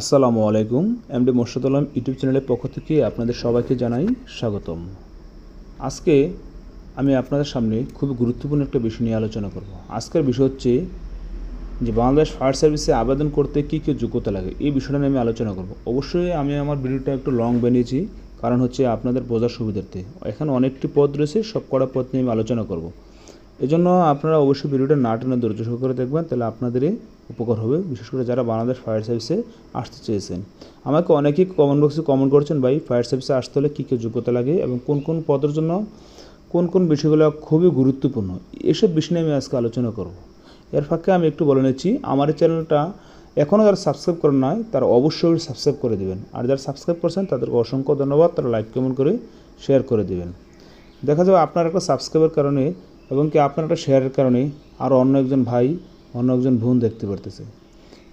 আসসালামু আলাইকুম। MD Morshed Alam YouTube চ্যানেলের পক্ষ থেকে আপনাদের সবাইকে জানাই স্বাগতম। আজকে আমি আপনাদের সামনে খুব গুরুত্বপূর্ণ একটা বিষয় নিয়ে আলোচনা করব। আজকের বিষয় হচ্ছে যে বাংলাদেশ ফায়ার সার্ভিসে আবেদন করতে কী কী যোগ্যতা লাগে, এই বিষয়টা নিয়ে আমি আলোচনা করব। অবশ্যই আমি আমার ভিডিওটা একটু লং বানিয়েছি, কারণ হচ্ছে আপনাদের বোঝার সুবিধার্থে। এখানে অনেকটি পদ রয়েছে সব কটা পদ নিয়ে আমি আলোচনা করব। এই জন্য আপনারা অবশ্যই ভিডিওটা না টেনে ধৈর্য সহকারে দেখবেন, তাহলে আপনাদেরই উপকার হবে। বিশেষ করে যারা বাংলাদেশ ফায়ার সার্ভিসে আসতে চেয়েছেন। আমাকে অনেকেই কমেন্ট বক্সে কমেন্ট করছেন, ভাই, ফায়ার সার্ভিসে আসতে হলে কী কী যোগ্যতা লাগে এবং কোন কোন পদের জন্য কোন কোন বিষয়গুলো খুবই গুরুত্বপূর্ণ? এসব বিষয় নিয়ে আমি আজকে আলোচনা করব। এর ফাঁকে আমি একটু বলে নিচ্ছি, আমার এই চ্যানেলটা এখনও যারা সাবস্ক্রাইব করেন নাই, তারা অবশ্যই সাবস্ক্রাইব করে দেবেন। আর যারা সাবস্ক্রাইব করছেন, তাদেরকে অসংখ্য ধন্যবাদ। তারা লাইক কমেন্ট করে শেয়ার করে দেবেন। দেখা যাবে আপনার একটা সাবস্ক্রাইবের কারণে এবং কি আপনার একটা শেয়ারের কারণে আরও অন্য একজন ভাই, অন্য একজন বোন দেখতে পারতেছে।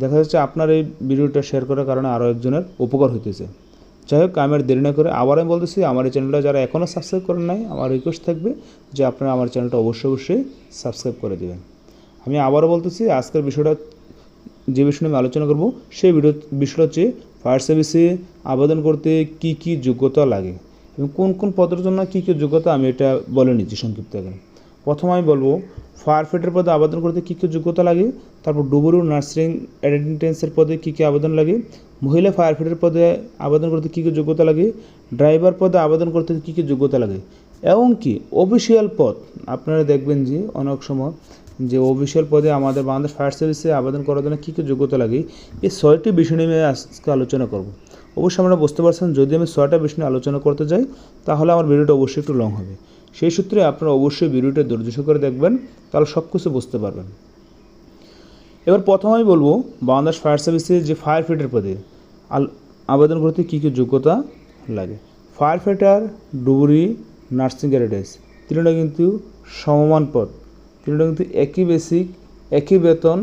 দেখা যাচ্ছে আপনার এই ভিডিওটা শেয়ার করার কারণে আরও একজনের উপকার হইতেছে। যাই হোক, আমি আর দেরি না করে আবার আমি বলতেছি, আমার এই চ্যানেলটা যারা এখনও সাবস্ক্রাইব করেন নাই, আমার রিকোয়েস্ট থাকবে যে আপনারা আমার চ্যানেলটা অবশ্যই অবশ্যই সাবস্ক্রাইব করে দেবেন। আমি আবারও বলতেছি, আজকের বিষয়টা যে বিষয় আমি আলোচনা করব, সেই ভিডিও বিষয়টা হচ্ছে ফায়ার সার্ভিসে আবেদন করতে কি কি যোগ্যতা লাগে এবং কোন কোন পদের জন্য কী কী যোগ্যতা, আমি এটা বলে নিচ্ছি সংক্ষিপ্ত আকারে। প্রথম আমি বলব ফায়ার ফাইটার পদে আবেদন করতে কী কী যোগ্যতা লাগে? তারপর ডুবুরু নার্সিং অ্যাটেন্ডেন্সের পদে কী কী আবেদন লাগে? মহিলা ফায়ার ফাইটার পদে আবেদন করতে কী কী যোগ্যতা লাগে? ড্রাইভার পদে আবেদন করতে কী কী যোগ্যতা লাগে? এবং কি অফিসিয়াল পদ, আপনারা দেখবেন যে অনেক সময় যে অফিসিয়াল পদে আমাদের বাংলাদেশ ফায়ার সার্ভিসে আবেদন করার জন্য কী কী যোগ্যতা লাগে? এই ছয়টি বিষয় নিয়ে আজকে আলোচনা করব। অবশ্যই আমরা বুঝতে পারছেন, যদি আমি ছয়টা বিষয় নিয়ে আলোচনা করতে যাই, তাহলে আমার ভিডিওটা অবশ্যই একটু লং হবে। সেই সূত্রে আপনারা অবশ্যই ভিডিওটা ধৈর্য করে দেখবেন, তাহলে সব কিছু বুঝতে পারবেন। এবার প্রথম আমি বলব, বাংলাদেশ ফায়ার সার্ভিসে যে ফায়ার ফাইটার পদে আবেদন করতে কী কী যোগ্যতা লাগে? ফায়ার ফাইটার ডুবুরি নার্সিং গ্যারেডেস তিনটা কিন্তু সমমান পদ। তিনটা কিন্তু একই বেসিক একই বেতন,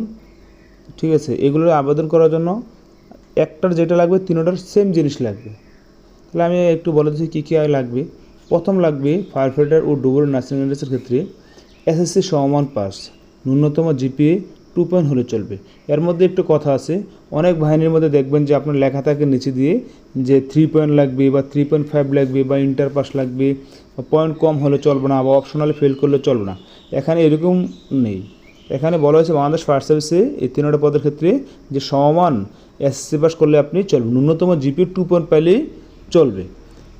ঠিক আছে? এগুলোর আবেদন করার জন্য একটার যেটা লাগবে, তিনটার সেম জিনিস লাগবে। তাহলে আমি একটু বলে দিচ্ছি কী কী লাগবে। প্রথম লাগবে ফায়ার ফাইটার ও ডুবুর নার্সিং গ্যারেডেসের ক্ষেত্রে এসএসসি সমমান পাস, ন্যূনতম জিপিএ টু পয়েন্ট হলে চলবে। এর মধ্যে একটু কথা আছে, অনেক বাহিনীর মধ্যে দেখবেন যে আপনার লেখা থাকে নিচে দিয়ে যে থ্রি পয়েন্ট লাগবে বা থ্রি পয়েন্ট ফাইভ লাগবে বা ইন্টার পাস লাগবে বা পয়েন্ট কম হলে চলবে না বা অপশনালে ফেল করলে চলবে না। এখানে এরকম নেই। এখানে বলা হয়েছে বাংলাদেশ ফায়ার সার্ভিসে এই তিনটা পদের ক্ষেত্রে যে সমান এসএসসি পাস করলে আপনি চলবে। ন্যূনতম জিপি টু পয়েন্ট পাইলেই চলবে।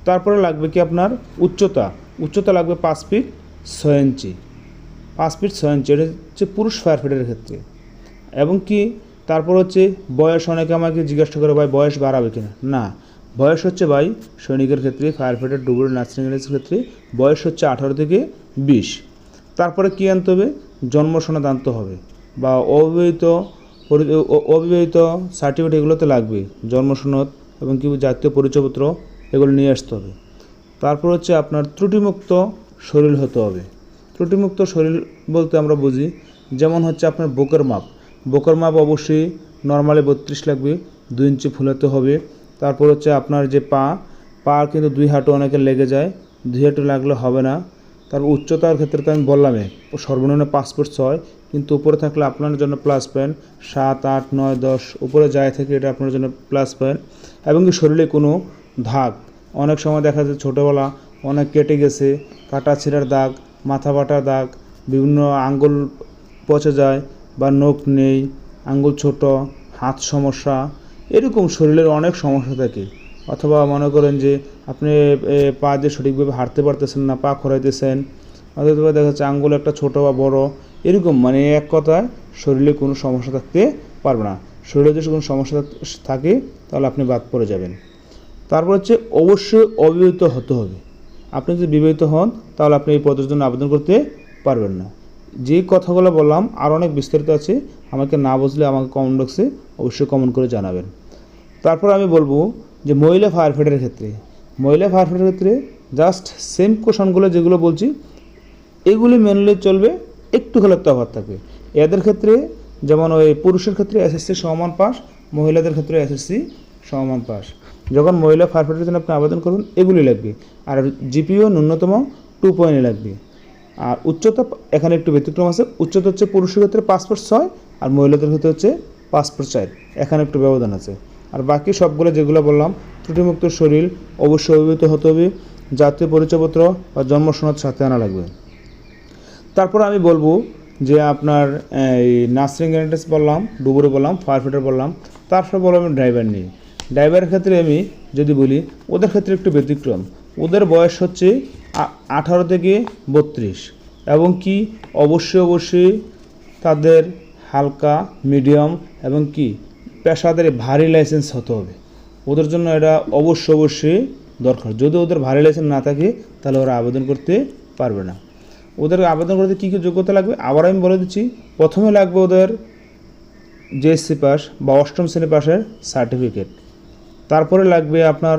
তারপরে লাগবে কি আপনার? উচ্চতা। উচ্চতা লাগবে পাঁচ ফিট ছয় ইঞ্চি। পাঁচ ফিট ছয় ইঞ্চি। এটা হচ্ছে পুরুষ ফায়ার ফাইটারের ক্ষেত্রে। এবং কি? তারপর হচ্ছে বয়স, অনেকে আমাকে জিজ্ঞাসা করে, ভাই, বয়স বাড়াবে কিনা? না। বয়স হচ্ছে, ভাই, সৈনিকের ক্ষেত্রে ফায়ার ফাইটার ডুবুর নার্সিং এর ক্ষেত্রে বয়স হচ্ছে আঠারো থেকে বিশ। তারপরে কী আনতে হবে? জন্ম সনদ আনতে হবে। বা অবিবাহিত পরি- অ- অবিবাহিত সার্টিফিকেট এগুলোতে লাগবে, জন্ম সনদ এবং কি জাতীয় পরিচয়পত্র এগুলো নিয়ে আসতে হবে। তারপর হচ্ছে আপনার ত্রুটিমুক্ত শরীর হতে হবে। ত্রুটিমুক্ত শরীর বলতে আমরা বুঝি, যেমন হচ্ছে আপনার বুকের মাপ। বুকের মাপ অবশ্যই নর্মালি বত্রিশ লাগবে, দুই ইঞ্চি ফুলাতে হবে। তারপর হচ্ছে আপনার যে পা পা কিন্তু দুই হাঁটু অনেকে লেগে যায়, দুই হাঁটু লাগলে হবে না। তারপর উচ্চতার ক্ষেত্রে তো আমি বললামই, সর্বনিম্ন ফুট ছয় কিন্তু উপরে থাকলে আপনার জন্য প্লাস পয়েন্ট সাত, আট, নয়, দশ, উপরে যায় থেকে এটা আপনার জন্য প্লাস পয়েন্ট এবং কি শরীরে কোনো দাগ। অনেক সময় দেখা যায় ছোটোবেলা অনেক কেটে গেছে, কাটা ছিঁড়ার দাগ, মাথা বাটার দাগ, বিভিন্ন আঙ্গুল পচে যায় বা নখ নেই, আঙ্গুল ছোট, হাত সমস্যা, এরকম শরীরের অনেক সমস্যা থাকে। অথবা মনে করেন যে আপনি পা দিয়ে সঠিকভাবে হাঁটতে পারতেছেন না, পা খরাইতেছেন অথবা দেখা যাচ্ছে আঙ্গুল একটা ছোট বা বড় এরকম মানে এক কথায় শরীরে কোনো সমস্যা থাকতে পারবে না। শরীরে যদি কোনো সমস্যা থাকে, তাহলে আপনি বাদ পড়ে যাবেন। তারপর হচ্ছে অবশ্যই অবিবাহিত হতে হবে। আপনি যদি বিবাহিত হন, তাহলে আপনি এই পদের জন্য আবেদন করতে পারবেন না। যে কথাগুলো বললাম, আর অনেক বিস্তারিত আছে। আমাকে না বুঝলে আমাকে কমেন্ট বক্সে অবশ্যই কমেন্ট করে জানাবেন। তারপর আমি বলব যে মহিলা ফায়ার ফাইটারের ক্ষেত্রে। মহিলা ফায়ার ফাইটারের ক্ষেত্রে জাস্ট সেম কোশনগুলো যেগুলো বলছি, এগুলি মেনলে চলবে একটু হলে তফাৎ থাকবে এদের ক্ষেত্রে যেমন ওই পুরুষের ক্ষেত্রে এসএসসি সমান পাস, মহিলাদের ক্ষেত্রে এসএসসি সমান পাস। যখন মহিলা ফায়ার জন্য আপনি আবেদন করবেন এগুলি লাগবে। আর জিপিও ন্যূনতম টু পয়েন্টে লাগবে। আর উচ্চতা এখানে একটু ব্যতিক্রম আছে। উচ্চতা হচ্ছে পুরুষের ক্ষেত্রে ফুট ছয় আর মহিলাদের ক্ষেত্রে হচ্ছে ফুট চার। এখানে একটু ব্যবধান আছে। আর বাকি সবগুলো যেগুলো বললাম, ত্রুটিমুক্ত শরীর, অবশ্যই অভিভূত হতে হবে। জাতীয় পরিচয়পত্র বা জন্ম সনদ সাথে আনা লাগবে। তারপর আমি বলব যে আপনার, এই নার্সিং গ্যারেন্টেস বললাম, ডুবুরি বললাম ফায়ার ফাইটার বললাম তারপর বললাম ড্রাইভার নিয়ে ড্রাইভারের ক্ষেত্রে আমি যদি বলি, ওদের ক্ষেত্রে একটু ব্যতিক্রম। ওদের বয়স হচ্ছে আঠারো থেকে বত্রিশ। এবং কি, অবশ্যই অবশ্যই তাদের হালকা মিডিয়াম এবং কি, পেশাদের ভারী লাইসেন্স হতে হবে। ওদের জন্য এটা অবশ্যই অবশ্যই দরকার। যদি ওদের ভারী লাইসেন্স না থাকে, তাহলে ওরা আবেদন করতে পারবে না। ওদের আবেদন করতে কী কী যোগ্যতা লাগবে? আবার আমি বলে দিচ্ছি, প্রথমে লাগবে ওদের জেএসসি পাস বা অষ্টম শ্রেণি পাসের সার্টিফিকেট তারপরে লাগবে আপনার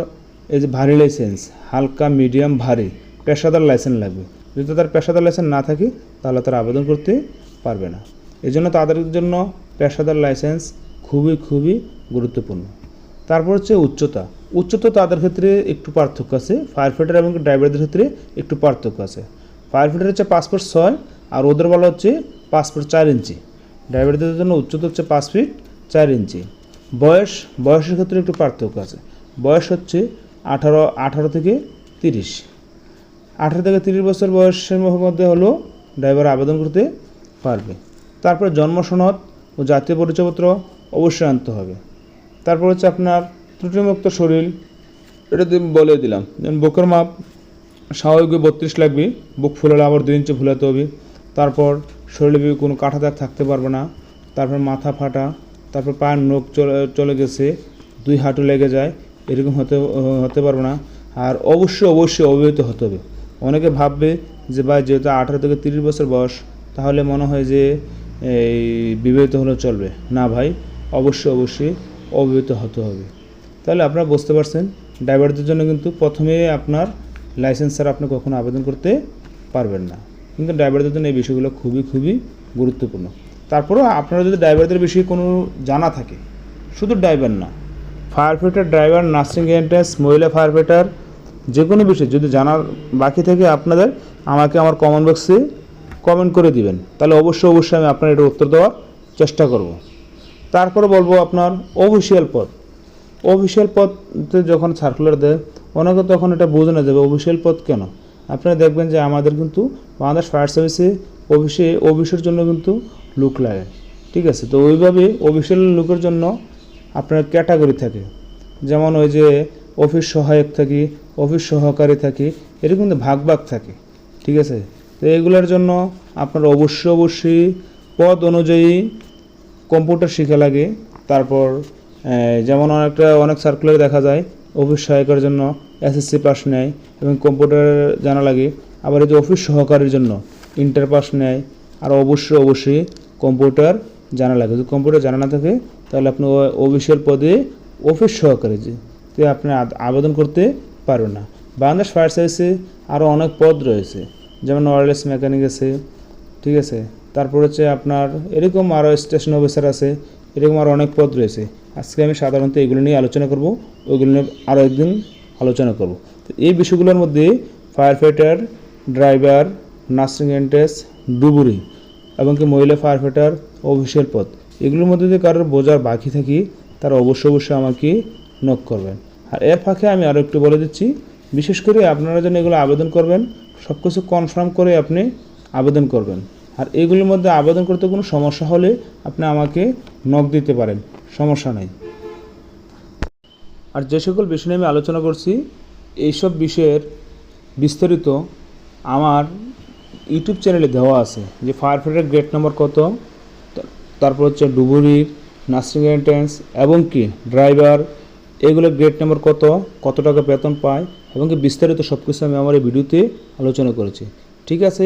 এই যে ভারী লাইসেন্স হালকা মিডিয়াম ভারী, পেশাদার লাইসেন্স লাগবে। যদি তার পেশাদার লাইসেন্স না থাকে, তাহলে তারা আবেদন করতে পারবে না। এই জন্য তাদের জন্য পেশাদার লাইসেন্স খুবই খুবই গুরুত্বপূর্ণ। তারপর হচ্ছে উচ্চতা। উচ্চতা তাদের ক্ষেত্রে একটু পার্থক্য আছে ফায়ার ফাইটার এবং ড্রাইভারদের ক্ষেত্রে একটু পার্থক্য আছে। ফায়ার ফাইটার হচ্ছে পাঁচ ফুট ছয় আর ওদের বলা হচ্ছে পাঁচ ফুট চার ইঞ্চি। ড্রাইভারদের জন্য উচ্চতা হচ্ছে পাঁচ ফিট চার ইঞ্চি। বয়স, বয়সের ক্ষেত্রে একটু পার্থক্য আছে। বয়স হচ্ছে আঠারো আঠারো থেকে তিরিশ। আঠারো থেকে তিরিশ বছর বয়সের মধ্যে হলো ড্রাইভার আবেদন করতে পারবে। তারপরে জন্ম সনদ ও জাতীয় পরিচয়পত্র অবশ্যই আনতে হবে। তারপর হচ্ছে আপনার ত্রুটিমুক্ত শরীর, এটা বলে দিলাম। বুকের মাপ স্বাভাবিক বত্রিশ লাগবে, বুক ফুলালে আবার দুই ইঞ্চি ফুলাতে হবে। তারপর শরীরে কোনো কাটা দাগ থাকতে পারবে না, তারপর মাথা ফাটা, তারপর পায়ের নখ চলে গেছে, দুই হাঁটু লেগে যায়, এরকম হতে হতে পারবে না। আর অবশ্যই অবশ্যই অবিবাহিত হতে হবে। অনেকে ভাববে যে ভাই, যেহেতু আঠারো থেকে তিরিশ বছর বয়স, তাহলে মনে হয় যে এই বিবাহিত হলে চলবে। না ভাই, অবশ্যই অবশ্যই অবিবাহিত হতে হবে। তাহলে আপনারা বুঝতে পারছেন ড্রাইভারদের জন্য কিন্তু প্রথমে আপনার লাইসেন্স ছাড়া আপনি কখনো আবেদন করতে পারবেন না। কিন্তু ড্রাইভারদের জন্য এই বিষয়গুলো খুবই খুবই গুরুত্বপূর্ণ। তারপরেও আপনারা যদি ড্রাইভারদের বিষয়ে কোনো জানা থাকে, শুধু ড্রাইভার না fire fighter driver nursing entrance মহিলা ফায়ার ফাইটার যে কোনো বিষয়ে যদি জানার বাকি থাকে আপনাদের, আমাকে আমার কমেন্ট বক্সে কমেন্ট করে দিবেন। তাহলে অবশ্যই অবশ্যই আমি আপনার এটা উত্তর দেওয়ার চেষ্টা করব। তারপরে বলব আপনার অফিসিয়াল পদ। অফিসিয়াল পদতে যখন সার্কুলার দেয় অনেকে তখন এটা বোঝানো যাবে অফিসিয়াল পদ কেন? আপনারা দেখবেন যে আমাদের কিন্তু বাংলাদেশ ফায়ার সার্ভিসে অফিসে অফিসের জন্য কিন্তু লুক লাগে, ঠিক আছে? তো ওইভাবে অফিসিয়াল লুকের জন্য আপনার ক্যাটাগরি থাকে। যেমন ওই যে অফিস সহায়ক থাকি, অফিস সহকারী থাকি, এটা কিন্তু ভাগ ভাগ থাকে, ঠিক আছে? তো এগুলোর জন্য আপনার অবশ্যই অবশ্যই পদ অনুযায়ী কম্পিউটার শেখা লাগে। তারপর যেমন অনেকটা, অনেক সার্কুলার দেখা যায়। অফিস সহায়কের জন্য এসএসসি পাস নেয় এবং কম্পিউটার জানা লাগে। আবার এই যে অফিস সহকারীর জন্য ইন্টার পাস নেয়। আর অবশ্যই অবশ্যই কম্পিউটার জানা লাগে। যদি কম্পিউটার জানা না থাকে, তাহলে আপনি অফিসিয়াল পদে অফিস সহকারী যে আপনি আবেদন করতে পারবেন না। বাংলাদেশ ফায়ার সার্ভিসে আরও অনেক পদ রয়েছে। যেমন ওয়ারলেস মেকানিক আছে, ঠিক আছে? তারপর হচ্ছে আপনার এরকম আরও স্টেশন অফিসার আছে। এরকম আরও অনেক পদ রয়েছে। আজকে আমি সাধারণত এগুলো নিয়ে আলোচনা করব ওইগুলো নিয়ে আরও একদিন আলোচনা করব। তো এই বিষয়গুলোর মধ্যে fire fighter driver nursing entrance ডুবুরি এবং কি মহিলা ফায়ার ফাইটার অফিসিয়াল পদ। এগুলোর মধ্যে যদি কারোর বোঝার বাকি থাকি, তারা অবশ্যই অবশ্যই আমাকে নক করবেন। আর এর ফাঁকে আমি আরও একটু বলে দিচ্ছি, বিশেষ করে আপনারা যেন এগুলো আবেদন করবেন সব কিছু কনফার্ম করে আপনি আবেদন করবেন। আর এগুলোর মধ্যে আবেদন করতে কোনো সমস্যা হলে আপনি আমাকে নক দিতে পারেন, সমস্যা নেই। আর যে সকল বিষয় আমি আলোচনা করছি, এইসব বিষয়ের বিস্তারিত আমার ইউটিউব চ্যানেলে দেওয়া আছে, যে ফায়ার ফাইটার গ্রেড নম্বর কত, তারপর হচ্ছে ডুবুরির, নার্সিং এন্ট্রেন্স এবং কি ড্রাইভার এগুলো গ্রেড নম্বর কত কত টাকা বেতন পায়, এবং কি বিস্তারিত সব কিছু আমি আমার এই ভিডিওতে আলোচনা করেছি। ঠিক আছে?